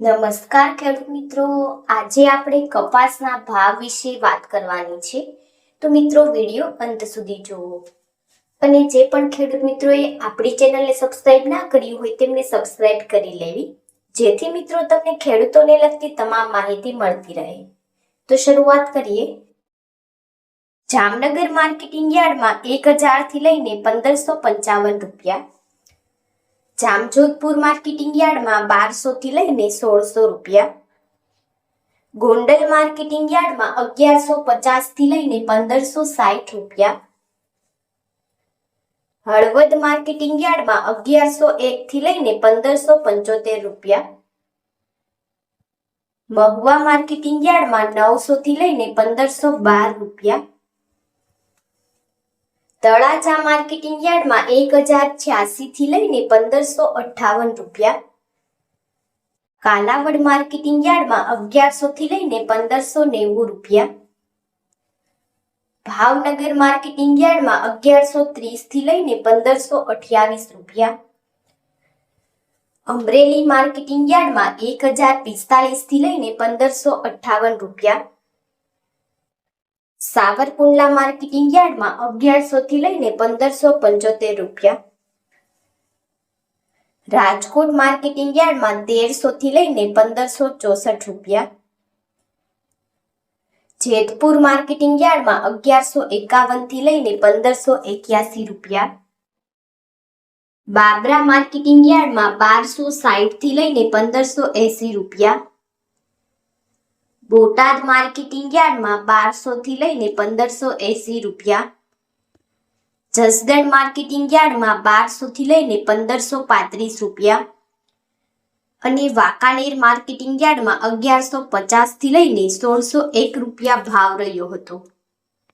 નમસ્કાર ખેડૂત મિત્રો. આજે આપણે કપાસના ભાવ વિશે વાત કરવાની છે. તો મિત્રો, વીડિયો અંત સુધી જુઓ. અને જે પણ ખેડૂત મિત્રોએ આપણી ચેનલને સબસ્ક્રાઇબ ના કર્યું હોય તેમને સબસ્ક્રાઇબ કરી લેવી. જેથી મિત્રો, તમને ખેડૂતોને લગતી તમામ માહિતી મળતી રહે. તો શરૂઆત કરીએ. જામનગર માર્કેટિંગ યાર્ડમાં એક હજારથી લઈને પંદરસો પંચાવન રૂપિયા જામજોધપુર માર્કેટિંગ યાર્ડમાં બારસો થી લઈને સોળસો રૂપિયા. ગોંડલ માર્કેટિંગ યાર્ડમાં અગિયારસો પચાસથી લઈને પંદરસો સાઠ રૂપિયા. હળવદ માર્કેટિંગ યાર્ડમાં અગિયારસો એક થી લઈને પંદરસો પંચોતેર રૂપિયા. મહુવા માર્કેટિંગ યાર્ડમાં નવસો થી લઈને પંદરસો બાર રૂપિયા. તળાજા માર્કેટિંગ યાર્ડમાં એક હજાર છ્યાસી થી લઈને પંદરસો અઠ્ઠાવન રૂપિયા. કાલાવડ માર્કેટિંગ યાર્ડમાં અગિયારસો થી લઈને પંદરસો નેવું રૂપિયા. ભાવનગર માર્કેટિંગ યાર્ડમાં અગિયારસો ત્રીસથી લઈને પંદરસો અઠ્યાવીસ રૂપિયા. અમરેલી માર્કેટિંગ યાર્ડમાં એક હજાર પિસ્તાલીસથી લઈને પંદરસો અઠ્ઠાવન રૂપિયા. સાવરકુંડલા માર્કેટિંગ યાર્ડમાં અગિયારસો થી લઈને પંદરસો પંચોતેર રૂપિયા. રાજકોટ માર્કેટિંગ યાર્ડમાં તેરસો થી લઈને પંદરસો ચોસઠ રૂપિયા. જેતપુર માર્કેટિંગ યાર્ડમાં અગિયારસો એકાવનથી લઈને પંદરસો એક્યાસી રૂપિયા. બાબરા માર્કેટિંગ યાર્ડમાં બારસો સાઠથી લઈને પંદરસો એસી રૂપિયા. બોટાદ માર્કેટિંગ યાર્ડમાં બારસો થી લઈને પંદરસો એસી રૂપિયા. જસદણ માર્કેટિંગ યાર્ડમાં બારસો થી લઈને પંદરસો પાંત્રીસ રૂપિયા. અને વાંકાનેર માર્કેટિંગ યાર્ડમાં અગિયારસો પચાસથી લઈને સોળસો એક રૂપિયા ભાવ રહ્યો હતો.